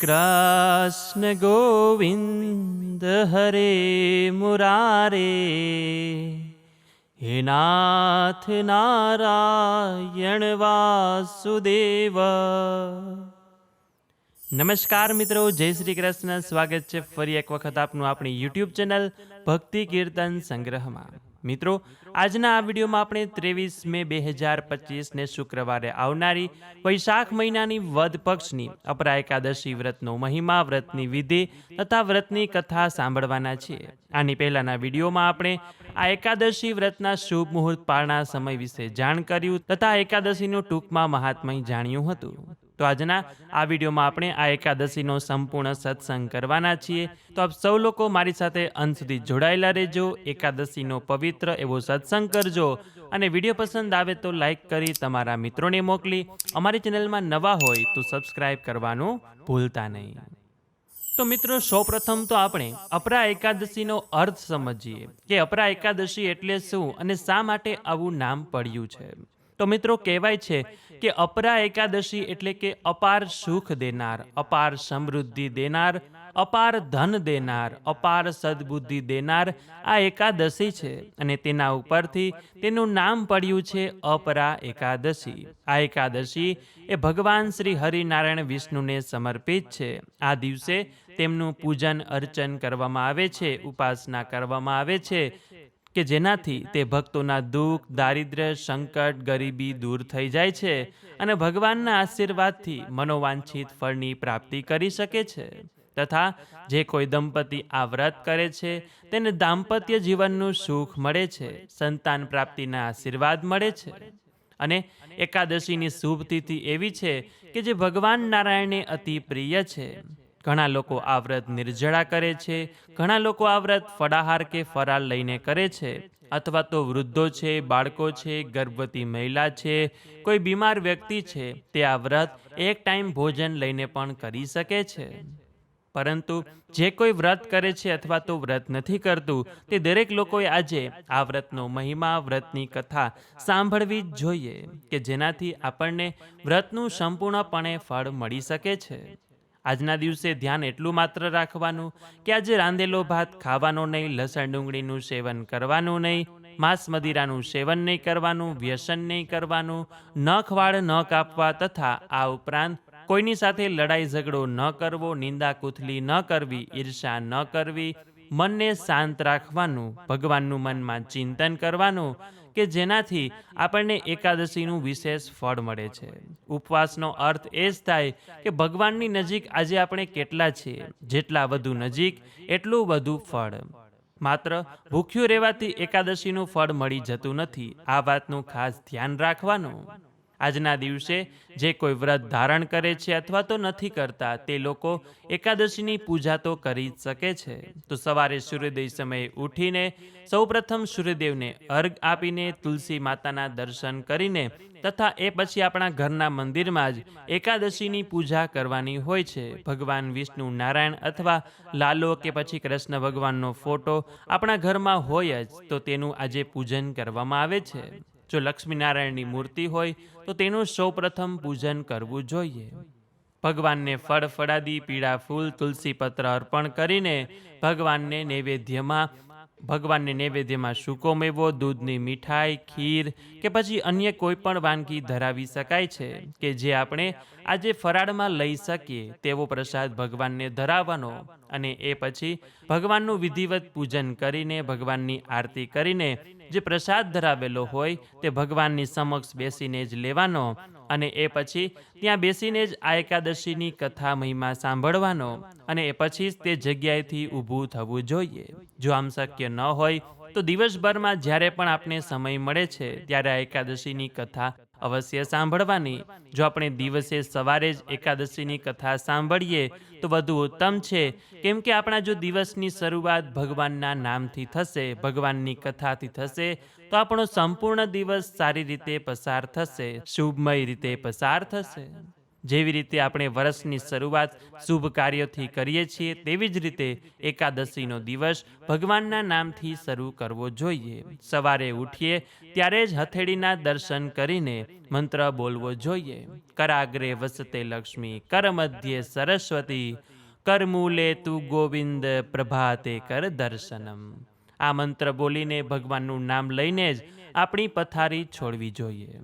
કૃષ્ણ ગોવિંદ હરે મુરારે, હે નાથ નારાયણ વાસુદેવ. નમસ્કાર મિત્રો, જય શ્રી કૃષ્ણ સ્વાગત છે ફરી એક વખત આપનું આપણી યુટ્યુબ ચેનલ ભક્તિ કીર્તન સંગ્રહમાં. મિત્રો, આજના આ વિડીયોમાં આપણે ત્રેવીસ મે બે હજાર પચીસને શુક્રવારે આવનારી વૈશાખ મહિનાની વધ પક્ષની અપરા એકાદશી વ્રતનો મહિમા, વ્રતની વિધિ તથા વ્રતની કથા સાંભળવાના છીએ. આની પહેલાના વિડીયોમાં આપણે આ એકાદશી વ્રતના શુભ મુહૂર્ત પાળના સમય વિશે જાણ કર્યું તથા એકાદશીનું ટૂંકમાં મહાત્મય જાણ્યું હતું. તો આજના આ વિડીયોમાં આપણે આ એકાદશીનો સંપૂર્ણ સત્સંગ કરવાના છીએ. તો આપ સૌ લોકો મારી સાથે અંત સુધી જોડાયેલા રહેજો, એકાદશીનો પવિત્ર એવો સત્સંગ કરજો. અને વીડિયો પસંદ આવે તો લાઈક કરી તમારા મિત્રોને મોકલી. અમારી ચેનલમાં નવા હોય તો સબસ્ક્રાઈબ કરવાનું ભૂલતા નહીં. તો મિત્રો, સૌપ્રથમ તો આપણે અપરા એકાદશીનો અર્થ સમજીએ કે અપરા એકાદશી એટલે શું અને શા માટે આવું નામ પડ્યું છે? તો મિત્રો કહેવાય છે કે અપરા એકાદશી એટલે કે અપાર સુખ દેનાર, અપાર સમૃદ્ધિ દેનાર, અપાર ધન દેનાર, અપાર સદબુદ્ધિ દેનાર આ એકાદશી છે અને તેના ઉપરથી તેનું નામ પડ્યું છે અપરા એકાદશી. આ એકાદશી એ ભગવાન શ્રી હરિનારાયણ વિષ્ણુને સમર્પિત છે. આ દિવસે તેમનું પૂજન અર્ચન કરવામાં આવે છે, ઉપાસના કરવામાં આવે છે કે જેનાથી તે ભક્તોના દુઃખ, દારિદ્ર્ય, સંકટ, ગરીબી દૂર થઈ જાય છે અને ભગવાનના આશીર્વાદથી મનોવાંછિત ફળની પ્રાપ્તિ કરી શકે છે. તથા જે કોઈ દંપતી આ વ્રત કરે છે, તેને દાંપત્ય જીવનનું સુખ મળે છે, સંતાન પ્રાપ્તિના આશીર્વાદ મળે છે. અને એકાદશીની શુભ તિથિ એવી છે કે જે ભગવાન નારાયણને અતિ પ્રિય છે. ઘણા લોકો આ વ્રત નિર્જળા કરે છે, ઘણા લોકો આ વ્રત ફળાહાર કે ફરાળ લઈને કરે છે, અથવા તો વૃદ્ધો છે, બાળકો છે, ગર્ભવતી મહિલા છે, કોઈ બીમાર વ્યક્તિ છે, તે આ વ્રત એક ટાઈમ ભોજન લઈને પણ કરી શકે છે. પરંતુ જે કોઈ વ્રત કરે છે અથવા તો વ્રત નથી કરતું, તે દરેક લોકોએ આજે આ વ્રતનો મહિમા, વ્રતની કથા સાંભળવી જ જોઈએ કે જેનાથી આપણને વ્રતનું સંપૂર્ણપણે ફળ મળી શકે છે. આજના દિવસે ધ્યાન એટલું માત્ર રાખવાનું કે આજે રાંધેલો ભાત ખાવાનો નહીં, લસણ ડુંગળીનું સેવન કરવાનું નહીં, માંસ મદિરાનું સેવન નહીં કરવાનું, વ્યસન નહીં કરવાનું, નખ વાળ ન કાપવા તથા આ ઉપરાંત કોઈની સાથે લડાઈ ઝઘડો ન કરવો, નિંદા કુથલી ન કરવી, ઈર્ષા ન કરવી, મનને શાંત રાખવાનું, ભગવાનનું મનમાં ચિંતન કરવાનું કે જેનાથી આપણને એકાદશીનું વિશેષ ફળ મળે છે. ઉપવાસનો અર્થ એ જ થાય કે ભગવાનની નજીક આજે આપણે કેટલા છીએ. જેટલા વધુ નજીક, એટલું વધુ ફળ. માત્ર ભૂખ્યું રહેવાથી એકાદશીનું ફળ મળી જતું નથી. આ વાતનું ખાસ ધ્યાન રાખવાનું. આજના દિવસે જે કોઈ વ્રત ધારણ કરે છે અથવા તો નથી કરતા, તે લોકો એકાદશીની પૂજા તો કરી જ શકે છે. તો સવારે સૂર્યોદય સમયે ઉઠીને સૌપ્રથમ સૂર્યદેવને અર્ઘ આપીને તુલસી માતાના દર્શન કરીને તથા એ પછી આપણા ઘરના મંદિરમાં જ એકાદશીની પૂજા કરવાની હોય છે. ભગવાન વિષ્ણુ નારાયણ અથવા લાલો કે પછી કૃષ્ણ ભગવાનનો ફોટો આપણા ઘરમાં હોય જ, તો તેનું આજે પૂજન કરવામાં આવે છે. જો લક્ષ્મીનારાયણની મૂર્તિ હોય, તો તેનું સૌપ્રથમ પૂજન કરવું જોઈએ. ભગવાનને ફળ ફળાદી, પીળા ફૂલ તુલસી પત્ર અર્પણ કરીને ભગવાનને નૈવેદ્યમાં ભગવાનને નૈવેદ્યમાં સૂકો મેવો, દૂધની મીઠાઈ, ખીર કે પછી અન્ય કોઈ પણ વાનગી ધરાવી શકાય છે કે જે આપણે આજે ફરાળમાં લઈ શકીએ, તેવો પ્રસાદ ભગવાનને ધરાવવાનો અને એ પછી ભગવાનનું વિધિવત પૂજન કરીને, ભગવાનની આરતી કરીને જે પ્રસાદ ધરાવેલો હોય તે ભગવાનની સમક્ષ બેસીને જ લેવાનો અને એ પછી ત્યાં બેસીને જ આ એકાદશીની કથા મહિમા સાંભળવાનો અને એ પછી જ તે જગ્યાએથી ઊભું થવું જોઈએ. જો આમ શક્ય ન હોય તો દિવસભરમાં જ્યારે પણ આપને સમય મળે છે, ત્યારે આ એકાદશીની કથા અવશ્ય સાંભળવાની. જો આપણે દિવસે સવારે જ એકાદશીની કથા સાંભળીએ, તો વધુ ઉત્તમ છે. કેમ કે આપણા જો દિવસની શરૂઆત ભગવાનના નામથી થશે, ભગવાનની કથાથી થશે, તો આપણો સંપૂર્ણ દિવસ સારી રીતે પસાર થશે, શુભમય રીતે પસાર થશે. જેવી રીતે આપણે વર્ષની શરૂઆત શુભ કાર્યોથી કરીએ છીએ, તેવી જ રીતે એકાદશીનો દિવસ ભગવાનના નામથી શરૂ કરવો જોઈએ. સવારે ઉઠીએ, ત્યારે જ હથેળીના દર્શન કરીને મંત્ર બોલવો જોઈએ. કરાગ્રે વસતે લક્ષ્મી, કર મધ્યે સરસ્વતી કરમૂલે તું ગોવિંદ, પ્રભાતે કર દર્શનમ. આ મંત્ર બોલીને ભગવાનનું નામ લઈને જ આપણી પથારી છોડવી જોઈએ.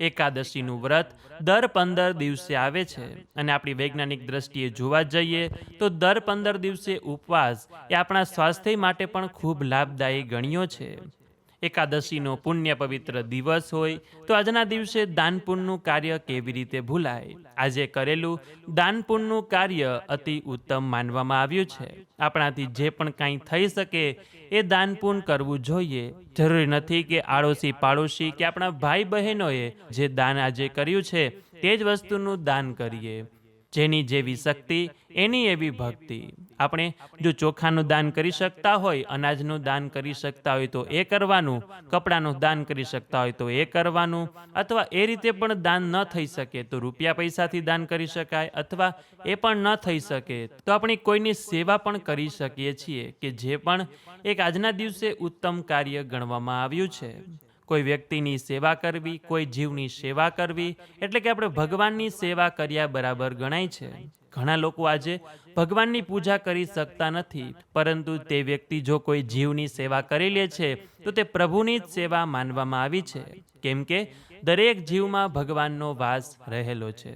એકાદશીનું વ્રત દર પંદર દિવસે આવે છે. અને આપણી વૈજ્ઞાનિક દ્રષ્ટિએ જોવા જઈએ તો દર પંદર દિવસે ઉપવાસ એ આપણા સ્વાસ્થ્ય માટે પણ ખૂબ લાભદાયી ગણ્યો છે. એકાદશીનો પુણ્ય પવિત્ર દિવસ હોય, તો આજના દિવસે દાનપુણનું કાર્ય કેવી રીતે ભૂલાય? આજે કરેલું દાનપુણનું કાર્ય અતિ ઉત્તમ માનવામાં આવ્યું છે. આપણાથી જે પણ કાંઈ થઈ શકે, એ દાનપુણ કરવું જોઈએ. જરૂરી નથી કે આડોશી પાડોશી કે આપણા ભાઈ બહેનોએ જે દાન આજે કર્યું છે, તે જ વસ્તુનું દાન કરીએ. જેની જેવી શક્તિ, એની એવી ભક્તિ. આપણે જો ચોખાનું દાન કરી શકતા હોય, અનાજનું દાન કરી શકતા હોય તો એ કરવાનું, કપડાનું દાન કરી શકતા હોય તો એ કરવાનું, અથવા એ રીતે પણ દાન ન થઈ શકે તો રૂપિયા પૈસાથી દાન કરી શકાય અથવા એ પણ ન થઈ શકે તો આપણે કોઈની સેવા પણ કરી શકીએ છીએ કે જે પણ એક આજના દિવસે ઉત્તમ કાર્ય ગણવામાં આવ્યું છે. કોઈ વ્યક્તિની સેવા કરવી, કોઈ જીવની સેવા કરવી, એટલે કે આપણે ભગવાનની સેવા કર્યા બરાબર ગણાય છે. ઘણા લોકો આજે ભગવાનની પૂજા કરી શકતા નથી, પરંતુ તે વ્યક્તિ જો કોઈ જીવની સેવા કરી લે છે, તો તે પ્રભુની જ સેવા માનવામાં આવી છે. કેમ કે દરેક જીવમાં ભગવાનનો વાસ રહેલો છે.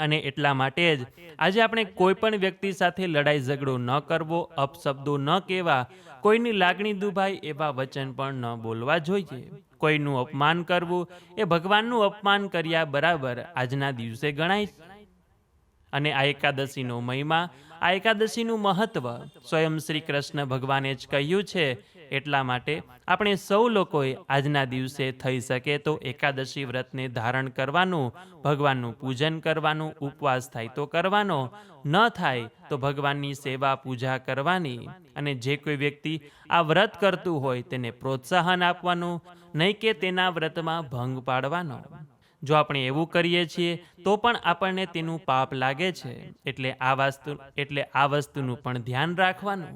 અને એટલા માટે જ આજે આપણે કોઈ પણ વ્યક્તિ સાથે લડાઈ ઝઘડો ન કરવો, અપશબ્દો ન કહેવા, કોઈની લાગણી દુભાય એવા વચન પણ ન બોલવા જોઈએ. કોઈનું અપમાન કરવું એ ભગવાનનું અપમાન કર્યા બરાબર આજના દિવસે ગણાય અને આ એકાદશીનો મહિમા, આ એકાદશીનું મહત્વ, સ્વયં શ્રી કૃષ્ણ ભગવાને જ કહ્યું છે એટલા માટે આપણે સૌ લોકોએ આજના દિવસે થઈ શકે તો એકાદશી વ્રતને ધારણ કરવાનું, ભગવાનનું પૂજન કરવાનું, ઉપવાસ થાય તો કરવાનો, ન થાય તો ભગવાનની સેવા પૂજા કરવાની. અને જે કોઈ વ્યક્તિ આ વ્રત કરતું હોય તેને પ્રોત્સાહન આપવાનું, નહીં કે તેના વ્રતમાં ભંગ પાડવાનો. જો આપણે એવું કરીએ છીએ, તો પણ આપણને તેનું પાપ લાગે છે. એટલે આ વસ્તુ, એટલે આ વસ્તુનું પણ ધ્યાન રાખવાનું.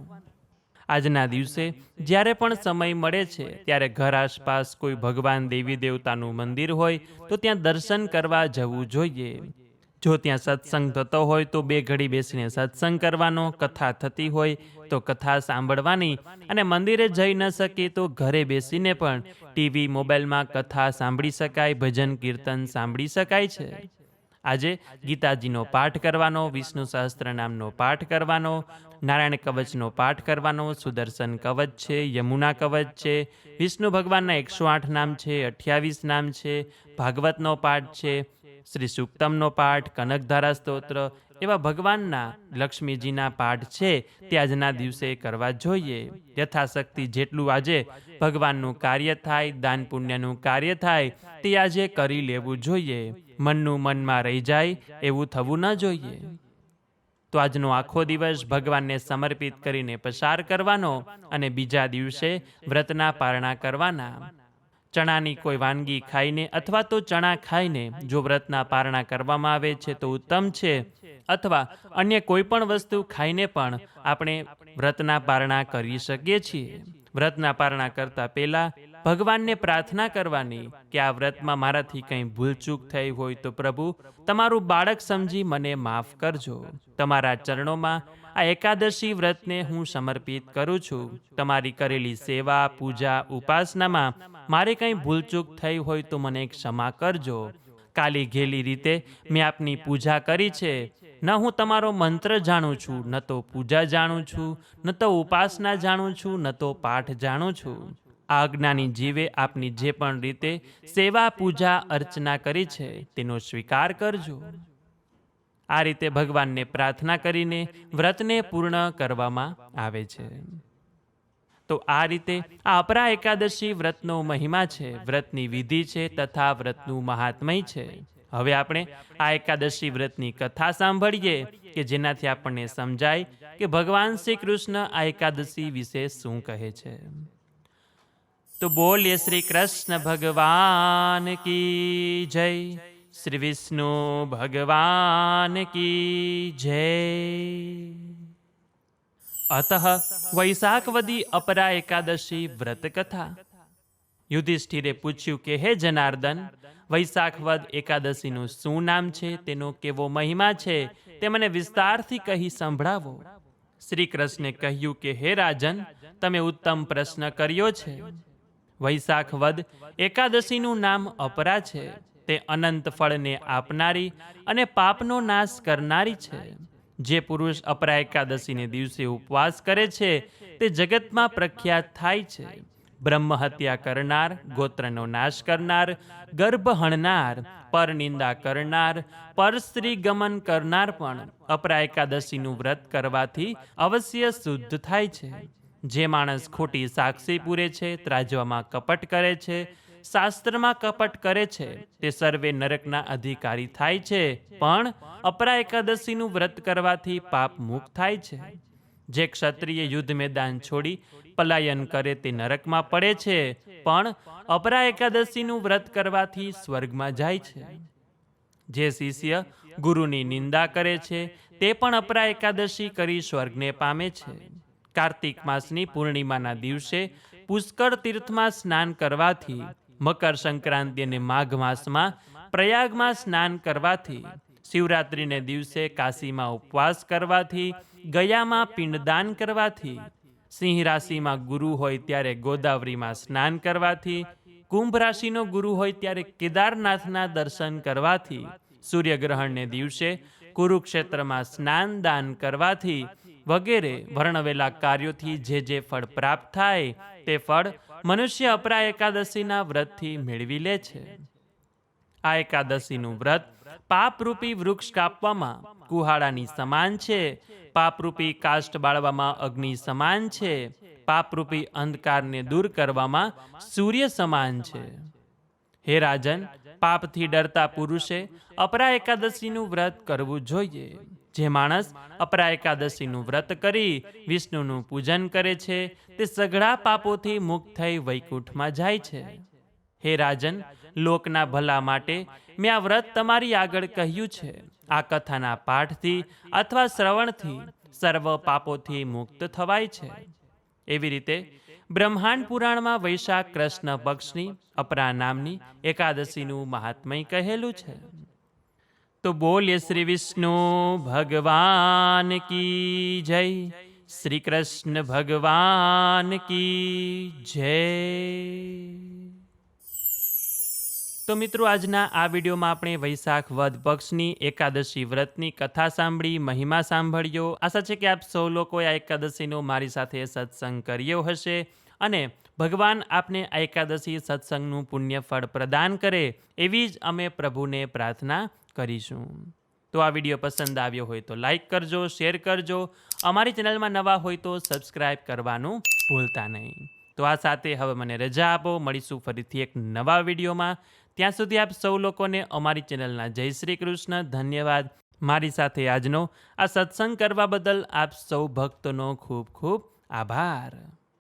આજના દિવસે જ્યારે પણ સમય મળે છે, ત્યારે ઘર આસપાસ કોઈ ભગવાન દેવી દેવતાનું મંદિર હોય, તો ત્યાં દર્શન કરવા જવું જોઈએ. જો ત્યાં સત્સંગ થતો હોય, તો બે ઘડી બેસીને સત્સંગ કરવાનો, કથા થતી હોય, તો કથા સાંભળવાની અને મંદિરે જઈ ન શકે તો ઘરે બેસીને પણ ટીવી, મોબાઈલમાં કથા સાંભળી શકાય, ભજન, કીર્તન સાંભળી શકાય છે. આજે ગીતાજીનો પાઠ કરવાનો, વિષ્ણુ સહસ્ત્રનામનો પાઠ કરવાનો, નારાયણ કવચનો પાઠ કરવાનો, સુદર્શન કવચ છે, યમુના કવચ છે, વિષ્ણુ ભગવાનના એકસો આઠ નામ છે, અઠ્યાવીસ નામ છે, ભાગવતનો પાઠ છે શ્રી સુક્તમનો પાઠ, કનકધારા સ્તોત્ર એવા ભગવાનના, લક્ષ્મીજીના પાઠ છે તે આજના દિવસે કરવા જોઈએ. યથાશક્તિ જેટલું આજે ભગવાનનું કાર્ય થાય, દાન પુણ્યનું કાર્ય થાય, તે આજે કરી લેવું જોઈએ. મનનું મનમાં રહી જાય, એવું થવું ન જોઈએ. તો આજનો આખો દિવસ ભગવાનને સમર્પિત કરીને પસાર કરવાનો અને બીજા દિવસે વ્રતના પારણા કરવાના. ચણાની કોઈ વાનગી ખાઈને અથવા તો ચણા ખાઈને જો વ્રતના પારણા કરવામાં આવે છે તો ઉત્તમ છે. અથવા અન્ય કોઈ પણ વસ્તુ ખાઈને પણ આપણે વ્રતના પારણા કરી શકીએ છીએ. વ્રતના પારણા કરતા પહેલા ભગવાનને પ્રાર્થના કરવાની કે આ વ્રતમાં મારાથી કંઈ ભૂલચૂક થઈ હોય તો પ્રભુ, તમારું બાળક સમજી મને માફ કરજો. તમારા ચરણોમાં આ એકાદશી વ્રતને હું સમર્પિત કરું છું. તમારી કરેલી સેવા, પૂજા, ઉપાસનામાં મારે કંઈ ભૂલચૂક થઈ હોય તો મને ક્ષમા કરજો. કાલી ઘેલી રીતે મેં આપની પૂજા કરી છે. ન હું તમારો મંત્ર જાણું છું, ન તો પૂજા જાણું છું, ન તો ઉપાસના જાણું છું, ન તો પાઠ જાણું છું. આ અજ્ઞાની જીવે આપની જે પણ રીતે સેવા, પૂજા, અર્ચના કરી છે, તેનો સ્વીકાર કરજો. આ રીતે ભગવાનને પ્રાર્થના કરીને વ્રતને પૂર્ણ કરવામાં આવે છે. તો આ રીતે આ અપરા એકાદશી વ્રતનો મહિમા છે. વ્રતની વિધિ છે તથા વ્રતનું મહાત્મય છે. હવે આપણે આ એકાદશી વ્રતની કથા સાંભળીએ કે જેનાથી આપણને સમજાય કે ભગવાન શ્રી કૃષ્ણ આ એકાદશી વિશે શું કહે છે. તો બોલીએ શ્રી કૃષ્ણ ભગવાન કી જય. શ્રી વિષ્ણુ ભગવાન કી જય. અત વૈશાખવદી અપરા એકાદશી વ્રત કથા યુધિષ્ઠિરે પૂછ્યું કે, હે જનાર્દન, વૈશાખવદ એકાદશીનું શું નામ છે? તેનો કેવો મહિમા છે? તે મને વિસ્તારથી કહી સંભળાવો. શ્રી કૃષ્ણે કહ્યું કે, હે રાજન, તમે ઉત્તમ પ્રશ્ન કર્યો છે. વૈશાખવદ એકાદશીનું નામ અપરા છે. તે અનંત ફળને આપનારી અને પાપનો નાશ કરનારી છે. જે પુરુષ અપરા એકાદશીને દિવસે ઉપવાસ કરે છે, તે જગતમાં પ્રખ્યાત થાય છે. બ્રહ્મ હત્યા કરનાર, ગોત્રનો નાશ કરનાર, ગર્ભ હણનાર પર નિંદા કરનાર પર સ્ત્રી ગમન કરનાર પણ અપરા એકાદશીનું વ્રત કરવાથી અવશ્ય શુદ્ધ થાય છે. જે માણસ ખોટી સાક્ષી પૂરે છે, ત્રાજવામાં કપટ કરે છે, શાસ્ત્રમાં કપટ કરે છે, તે સર્વે નરકના અધિકારી થાય છે, પણ અપરા એકાદશીનું વ્રત કરવાથી પાપ મુક્ત થાય છે. જે ક્ષત્રિય યુદ્ધ મેદાન છોડી પલાયન કરે તે નરકમાં પડે છે, પણ અપરા એકાદશીનું વ્રત કરવાથી સ્વર્ગમાં જાય છે. જે શિષ્ય ગુરુની નિંદા કરે છે, તે પણ અપરા એકાદશી કરી સ્વર્ગને પામે છે. કાર્તિક માસની પૂર્ણિમાના દિવસે પુષ્કળ તીર્થમાં સ્નાન કરવાથી, મકર સંક્રાંતિ અને માઘ માસમાં પ્રયાગમાં સ્નાન કરવાથી, શિવરાત્રિને દિવસે કાશીમાં ઉપવાસ કરવાથી, ગયામાં પિંડદાન કરવાથી, સિંહ રાશિમાં ગુરુ હોય ત્યારે ગોદાવરીમાં સ્નાન કરવાથી, કુંભ રાશિનો ગુરુ હોય ત્યારે કેદારનાથના દર્શન કરવાથી, સૂર્યગ્રહણને દિવસે કુરુક્ષેત્રમાં સ્નાન દાન કરવાથી વગેરે વર્ણવેલા કાર્યોથી જે જે ફળ પ્રાપ્ત થાય તે ફળ મનુષ્ય અપરા એકાદશીના વ્રતથી મેળવી લે છે. આ એકાદશીનું વ્રત પાપરૂપી વૃક્ષ કાપવામાં કુહાડાની સમાન છે. પાપરૂપી કાષ્ટ બાળવામાં અગ્નિ સમાન છે. પાપરૂપી અંધકારને દૂર કરવામાં સૂર્ય સમાન છે. હે રાજન, પાપથી ડરતા પુરુષે અપરા એકાદશીનું વ્રત કરવું જોઈએ. જે માણસ અપરા એકાદશીનું વ્રત કરી, વિષ્ણુનું પૂજન કરે છે, તે સઘળા પાપોથી મુક્ત થઈ વૈકુંઠમાં જાય છે. હે રાજન, લોકના ભલા માટે મેં આ વ્રત તમારી આગળ કહ્યું છે. આ કથાના પાઠથી અથવા શ્રવણથી સર્વ પાપોથી મુક્ત થવાય છે. એવી રીતે બ્રહ્માંડ પુરાણમાં વૈશાખ કૃષ્ણ પક્ષની, અપરા નામની એકાદશીનું મહાત્મય કહેલું છે. તો બોલીએ શ્રી વિષ્ણુ, ભગવાન કી જય? શ્રી કૃષ્ણ, ભગવાન કી જય? તો મિત્રો, આજના આ વિડીયોમાં આપણે વૈશાખ વદ પક્ષની એકાદશી વ્રતની કથા સાંભળી, મહિમા સાંભળ્યો. આશા છે કે આપ સૌ લોકોએ આ એકાદશીનો મારી સાથે સત્સંગ કર્યો હશે અને ભગવાન આપને આ એકાદશી સત્સંગનું પુણ્ય ફળ પ્રદાન કરે એવી જ અમે પ્રભુને પ્રાર્થના કરીશું. તો આ વીડિયો પસંદ આવ્યો હોય તો લાઈક કરજો, શેર કરજો. અમારી ચેનલમાં નવા હોય તો સબસ્ક્રાઈબ કરવાનું ભૂલતા નહીં. તો આ સાથે હવે મને રજા આપો. મળીશું ફરીથી એક નવા વિડીયોમાં. ત્યાં સુધી આપ સૌ લોકોને અમારી ચેનલના જય શ્રી કૃષ્ણ. ધન્યવાદ. મારી સાથે આજનો આ સત્સંગ કરવા બદલ આપ સૌ ભક્તોનો ખૂબ ખૂબ આભાર.